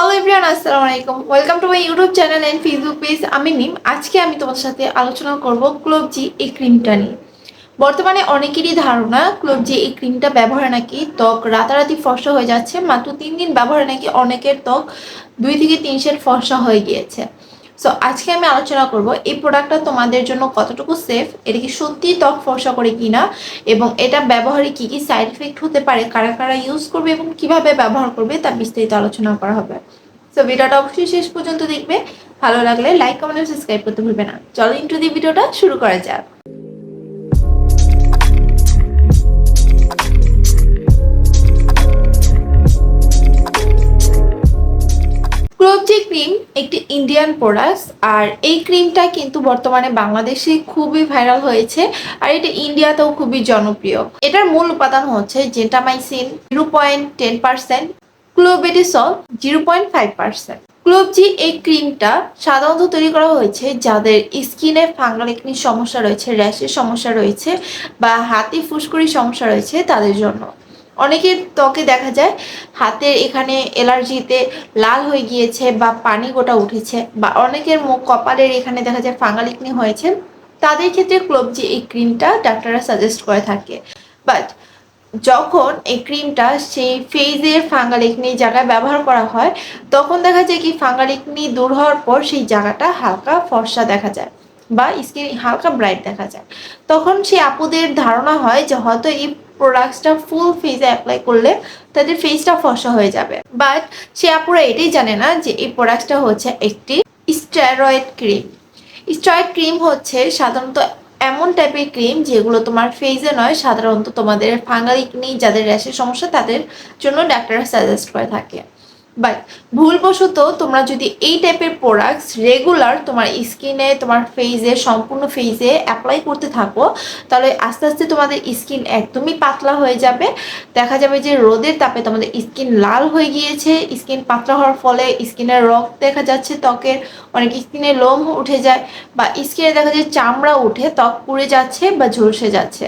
Hello everyone আসসালামু আলাইকুম। Welcome to my YouTube channel and Facebook page আমি মিম। আজকে আমি তোমাদের সাথে আলোচনা করব ক্লোবজি এই ক্রিমটা নিয়ে। বর্তমানে অনেকেরই ধারণা ক্লোবজি এই ক্রিমটা ব্যবহারে নাকি ত্বক রাতারাতি ফর্সা হয়ে যাচ্ছে। মাত্র তিন দিন ব্যবহারে নাকি অনেকের ত্বক দুই থেকে তিন শেড ফর্সা হয়ে গিয়েছে। সো আজকে আমি আলোচনা করব এই প্রোডাক্টটা তোমাদের জন্য কতটুকু সেফ এটা কি সত্যিই ত্বক ফর্সা করে কি না এবং এটা ব্যবহারে কি কি সাইড এফেক্ট হতে পারে, কারা কারা ইউজ করবে এবং কীভাবে ব্যবহার করবে তা বিস্তারিত আলোচনা করা হবে। সো ভিডিওটা অবশ্যই শেষ পর্যন্ত দেখবে, ভালো লাগলে লাইক কমেন্ট সাবস্ক্রাইব করতে ভুলবে না। চলো ইন্টু দি ভিডিওটা শুরু করা যাক। ক্লোবজি ক্রিম একটি ইন্ডিয়ান প্রোডাক্ট আর এই ক্রিমটা কিন্তু বর্তমানে বাংলাদেশে খুবই ভাইরাল হয়েছে, আর এটা ইন্ডিয়াতেও খুবই জনপ্রিয়। এটার মূল উপাদান হচ্ছে gentamicin zero point ten percent clobetasol zero point five percent Clobeji এই ক্রিমটা সাধারণত তৈরি করা হয়েছে যাদের স্কিনে ফাঙ্গাল একনি সমস্যা রয়েছে, র্যাশের সমস্যা রয়েছে বা হাতি ফুসকুড়ির সমস্যা রয়েছে তাদের জন্য। অনেকের ত্বকে দেখা যায় হাতের এখানে অ্যালার্জিতে লাল হয়ে গিয়েছে বা পানি গোটা উঠেছে বা অনেকের মুখ কপালের এখানে দেখা যায় ফাঙ্গালিকনি হয়েছে, তাদের ক্ষেত্রে ক্লোবজি এই ক্রিমটা ডাক্তাররা সাজেস্ট করে থাকে। বাট যখন এই ক্রিমটা সেই ফেজের ফাঙ্গালিকনি জায়গায় ব্যবহার করা হয়, তখন দেখা যায় কি ফাঙ্গালিকনি দূর হওয়ার পর সেই জায়গাটা হালকা ফর্সা দেখা যায় বা স্কিন হালকা ব্রাইট দেখা যায়। তখন সেই আপুদের ধারণা হয় যে হয়তো এই প্রোডাক্টসটা ফুল ফেসে অ্যাপ্লাই করলে তাদের ফেসটা ফসা হয়ে যাবে। বাট সে আপুরা এটাই জানে না যে এই প্রোডাক্টসটা হচ্ছে একটি স্টেরয়েড ক্রিম স্টেরয়েড ক্রিম হচ্ছে সাধারণত এমন টাইপের ক্রিম যেগুলো তোমার ফেজে নয়, সাধারণত তোমাদের ফাঙ্গালিকনি যাদের র্যাশের সমস্যা তাদের জন্য ডাক্তাররা সাজেস্ট করে থাকে। বাট ভুলবশত তোমরা যদি এই টাইপের প্রোডাক্টস রেগুলার তোমার স্কিনে তোমার ফেজে সম্পূর্ণ ফেসে অ্যাপ্লাই করতে থাকো, তাহলে আস্তে আস্তে তোমাদের স্কিন একদমই পাতলা হয়ে যাবে। দেখা যাবে যে রোদের তাপে তোমাদের স্কিন লাল হয়ে গিয়েছে স্কিন পাতলা হওয়ার ফলে স্কিনের রক দেখা যাচ্ছে, ত্বকের অনেক স্কিনে লোম উঠে যায় বা স্কিনে দেখা যায় চামড়া উঠে ত্বক পুড়ে যাচ্ছে বা ঝলসে যাচ্ছে।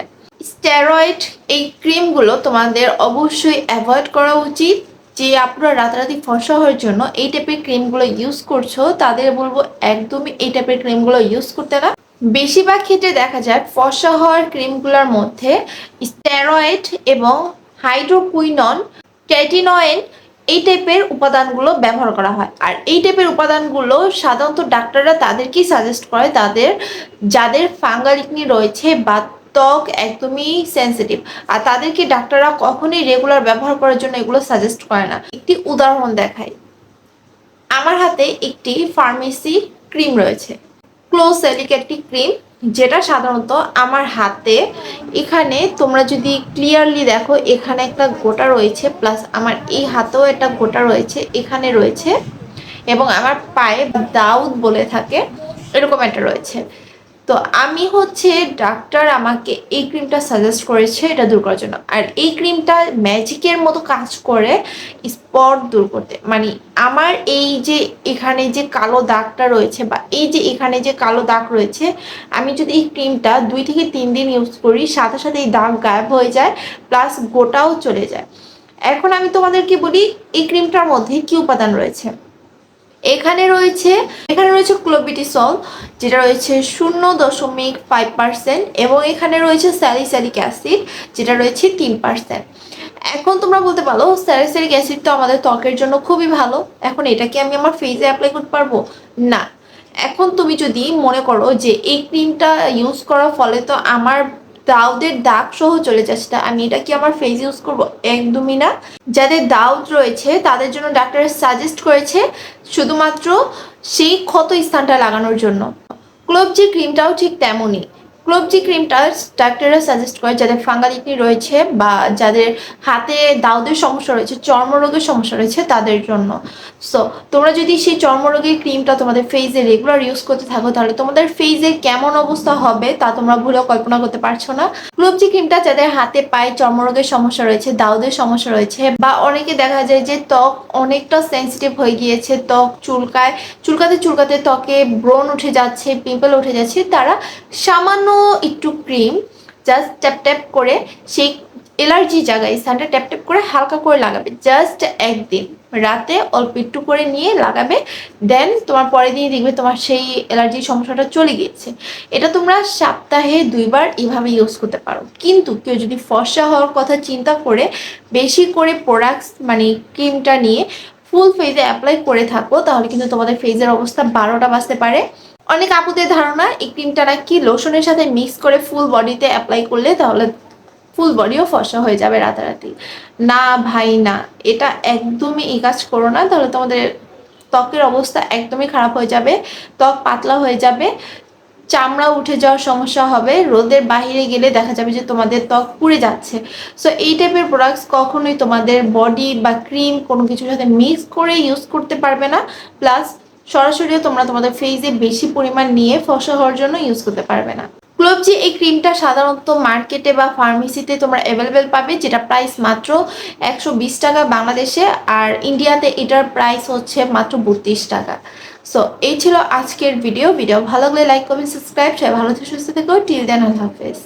স্টেরয়েড এই ক্রিমগুলো তোমাদের অবশ্যই অ্যাভয়েড করা উচিত। যে আপনারা রাতারাতি ফর্সা হওয়ার জন্য এই টাইপের ক্রিমগুলো ইউজ করছ, তাদের বলব একদমই এই টাইপের ক্রিমগুলো ইউজ করতে না। বেশিরভাগ ক্ষেত্রে দেখা যায় ফর্সা হওয়ার ক্রিমগুলোর মধ্যে স্টেরয়েড এবং হাইড্রোকুইনন ক্যাটিনয়েন এই টাইপের উপাদানগুলো ব্যবহার করা হয়। আর এই টাইপের উপাদানগুলো সাধারণত ডাক্তাররা তাদেরকেই সাজেস্ট করে, তাদের, যাদের ফাঙ্গালিকনি রয়েছে বা ত্বক একদমই সেন্সিটিভ আর তাদেরকে ডাক্তাররা কখনোই রেগুলার ব্যবহার করার জন্য এগুলো সাজেস্ট করে না। একটি উদাহরণ দেখাই। আমার হাতে একটি ফার্মেসি ক্রিম রয়েছে। ক্লোসেলিক একটি ক্রিম যেটা সাধারণত আমার হাতে। এখানে তোমরা যদি ক্লিয়ারলি দেখো, এখানে একটা গোটা রয়েছে প্লাস আমার এই হাতেও একটা গোটা রয়েছে, এখানে রয়েছে। এবং আমার পায়ে দাউদ বলে থাকে, এরকম একটা রয়েছে। তো আমি হচ্ছে ডাক্তার আমাকে এই ক্রিমটা সাজেস্ট করেছে এটা দূর করার জন্য। আর এই ক্রিমটা ম্যাজিকের মতো কাজ করে স্পট দূর করতে। মানে আমার এই যে এখানে যে কালো দাগটা রয়েছে বা এই যে এখানে যে কালো দাগ রয়েছে, আমি যদি এই ক্রিমটা দুই থেকে তিন দিন ইউজ করি, সাথে সাথে এই দাগ গায়েব হয়ে যায় প্লাস গোটাও চলে যায়। এখন আমি তোমাদেরকে বলি, এই ক্রিমটার মধ্যে কি উপাদান রয়েছে? এখানে রয়েছে এখানে রয়েছে ক্লোবিটিসল, যেটা রয়েছে শূন্য দশমিক ফাইভ পার্সেন্ট এবং এখানে রয়েছে স্যালিস্যালিক অ্যাসিড যেটা রয়েছে তিন পার্সেন্ট এখন তোমরা বলতে পারো স্যালিস্যালিক অ্যাসিড তো আমাদের ত্বকের জন্য খুবই ভালো। এখন এটা কি আমি আমার ফেসে অ্যাপ্লাই করতে পারব? না। এখন তুমি যদি মনে করো যে এই ক্রিমটা ইউজ করার ফলে তো আমার দাউদের দাগ সহ চলে যাচ্ছে। তা আমি এটা কি আমার ফেস ইউজ করব? একদমই না। যাদের দাউদ রয়েছে, তাদের জন্য ডাক্তার সাজেস্ট করেছে শুধুমাত্র সেই ক্ষত স্থানটা লাগানোর জন্য। ক্লোবজি ক্রিমটাও ঠিক তেমনই। ক্লোবজি ক্রিমটা ডাক্তাররা সাজেস্ট করে যাদের ফাঙ্গাল ফাঙ্গালিকনি রয়েছে বা যাদের হাতে দাউদের সমস্যা রয়েছে, চর্মরোগের সমস্যা রয়েছে তাদের জন্য। সো তোমরা যদি সেই চর্মরোগের ক্রিমটা তোমাদের ফেসে রেগুলার ইউজ করতে থাকো, তাহলে তোমাদের ফেসে কেমন অবস্থা হবে তা তোমরা ভুলেও কল্পনা করতে পারছ না। ক্লোবজি ক্রিমটা যাদের হাতে পায়ে চর্মরোগের সমস্যা রয়েছে, দাউদের সমস্যা রয়েছে, বা অনেকে দেখা যায় যে ত্বক অনেকটা সেন্সিটিভ হয়ে গিয়েছে, ত্বক চুলকায়, চুলকাতে চুলকাতে ত্বকে ব্রণ উঠে যাচ্ছে পিম্পল উঠে যাচ্ছে, তারা সামান্য একটু ক্রিম জাস্ট ট্যাপ ট্যাপ করে সেই এলার্জি জায়গায় স্থানটা ট্যাপ ট্যাপ করে হালকা করে লাগাবে। জাস্ট একদিন। রাতে অল্প একটু করে নিয়ে লাগাবে। দেন তোমার পরের দিনই দেখবে তোমার সেই অ্যালার্জির সমস্যাটা চলে গিয়েছে। এটা তোমরা সপ্তাহে দুইবার এভাবে ইউজ করতে পারো। কিন্তু কেউ যদি ফর্সা হওয়ার কথা চিন্তা করে বেশি করে প্রোডাক্টস মানে ক্রিমটা নিয়ে ফুল ফেজে অ্যাপ্লাই করে থাকো, তাহলে কিন্তু তোমাদের ফেজের অবস্থা বারোটা বাজতে পারে। অনেক আপুদের ধারণা, এই ক্রিমটা নাকি লোশনের সাথে মিক্স করে ফুল বডিতে অ্যাপ্লাই করলে তাহলে ফুল বডিও ফসা হয়ে যাবে রাতারাতি। না ভাই, না। এটা একদমই এই কাজ করো না, তাহলে তোমাদের ত্বকের অবস্থা একদমই খারাপ হয়ে যাবে, ত্বক পাতলা হয়ে যাবে, চামড়া উঠে যাওয়ার সমস্যা হবে, রোদের বাইরে গেলে দেখা যাবে যে তোমাদের ত্বক পুড়ে যাচ্ছে। সো এই টাইপের প্রোডাক্টস কখনোই তোমাদের বডি বা ক্রিম কোনো কিছুর সাথে মিক্স করে ইউজ করতে পারবে না প্লাস সরাসরিও তোমরা তোমাদের ফেসে বেশি পরিমাণ নিয়ে ফসা হওয়ার জন্য ইউজ করতে পারবে না। গ্লোবজি এই ক্রিমটা সাধারণত মার্কেটে বা ফার্মেসিতে তোমরা অ্যাভেলেবেল পাবে, যেটা প্রাইস মাত্র একশো বিশ টাকা বাংলাদেশে আর ইন্ডিয়াতে এটার প্রাইস হচ্ছে মাত্র বত্রিশ টাকা। সো এই ছিল আজকের ভিডিও ভিডিও ভালো লাগলে লাইক কমেন্ট সাবস্ক্রাইব সবাই ভালো থেকে, সুস্থ থেকো। টিল দেন আল্লাহ হাফেজ।